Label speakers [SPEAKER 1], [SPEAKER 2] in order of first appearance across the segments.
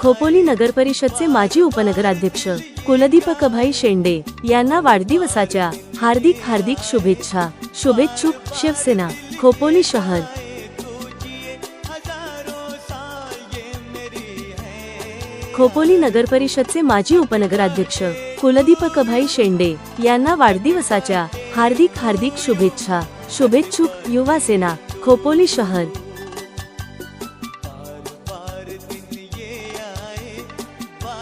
[SPEAKER 1] खोपोली नगरपरिषदचे माजी उपनगराध्यक्ष कुलदीपकभाई शेंडे यांना वाढदिवसाच्या हार्दिक हार्दिक शुभेच्छा. शुभेच्छुक शिवसेना खोपोली शहर. खोपोली नगरपरिषदचे माजी उपनगराध्यक्ष कुलदीपकभाई शेंडे यांना वाढदिवसाच्या हार्दिक हार्दिक शुभेच्छा. शुभेच्छुक युवा सेना खोपोली शहर.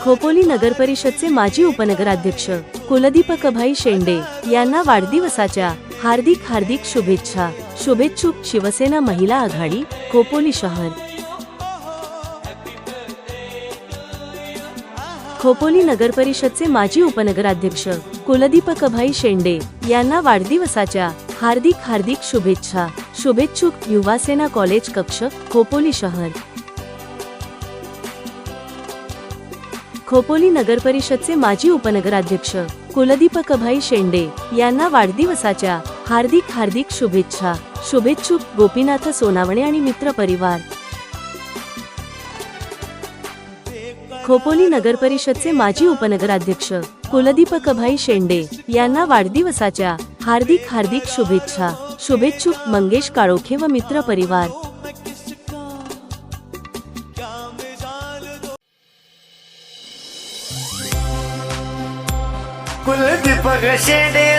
[SPEAKER 1] खोपोली नगर परिषदचे माजी उपनगराध्यक्ष कुलदीपकभाई शेंडे यांना वाढदिवसाच्या हार्दिक हार्दिक शुभेच्छा. शुभेच्छुक शिवसेना महिला आघाडी खोपोली शहर. खोपोली नगर परिषदचे माजी उपनगराध्यक्ष कुलदीपकभाई शेंडे यांना वाढदिवसाच्या हार्दिक हार्दिक शुभेच्छा. शुभेच्छुक युवासेना कॉलेज कक्ष खोपोली शहर. खोपोली नगर परिषदचे माजी उपनगराध्यक्ष कुलदीपक भाई शेंडे यांना वाढदिवसाच्या हार्दिक हार्दिक शुभेच्छा. शुभेच्छुक गोपीनाथ सोनावणे आणि मित्र परिवार. खोपोली नगर परिषदचे माजी उपनगराध्यक्ष कुलदीपक भाई शेंडे यांना वाढदिवसाच्या हार्दिक हार्दिक शुभेच्छा. शुभेच्छुक मंगेश काळोखे व मित्र परिवार.
[SPEAKER 2] कुलदीपक शेंडे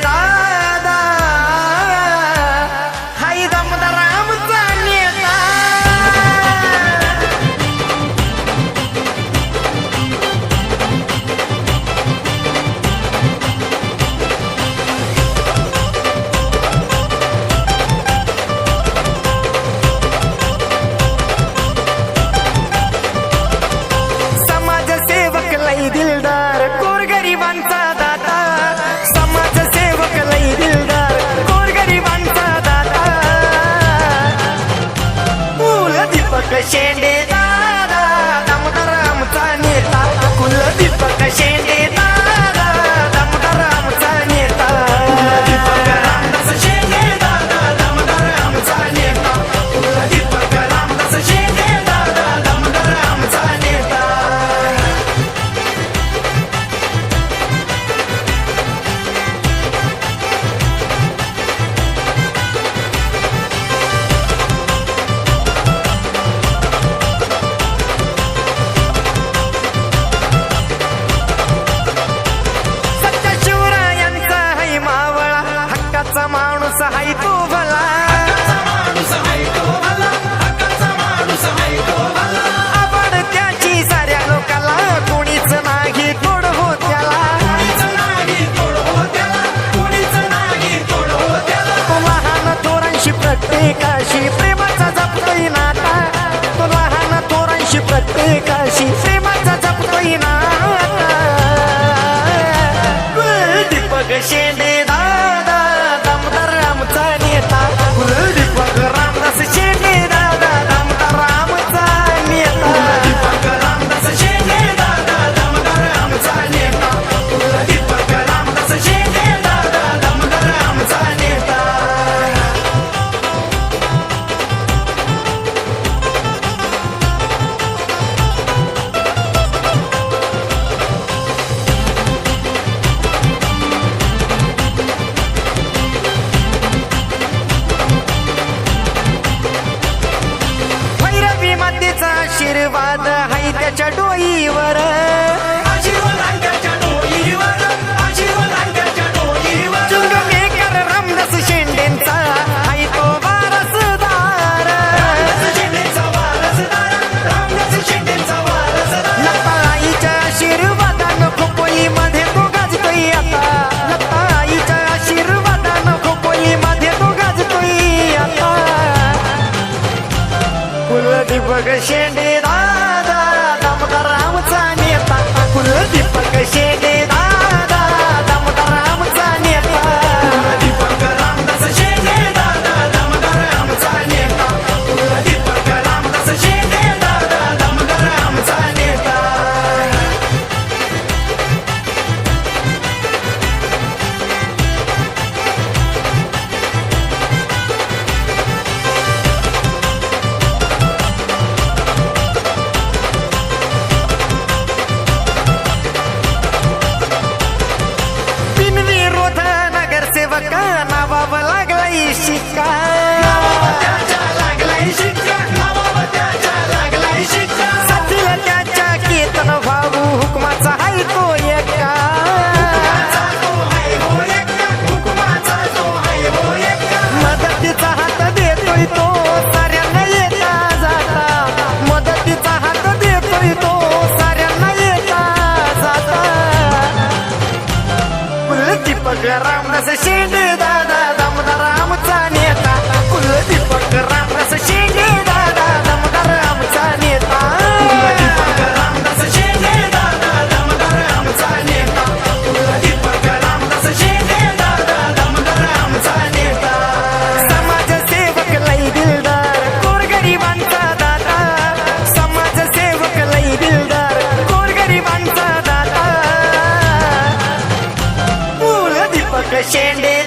[SPEAKER 2] de हाय त्याच्या डोईवर. रामदास शेंडेंचा हाय तो वारसदार. लता आईच्या आशीर्वादानं खोपोलीमध्ये तो गाजतोय आता. लता आईच्या आशीर्वादानं खोपोलीमध्ये तो गाजतोय आता. कुलदीपक शेंडे Mercedes. சேர்ந்து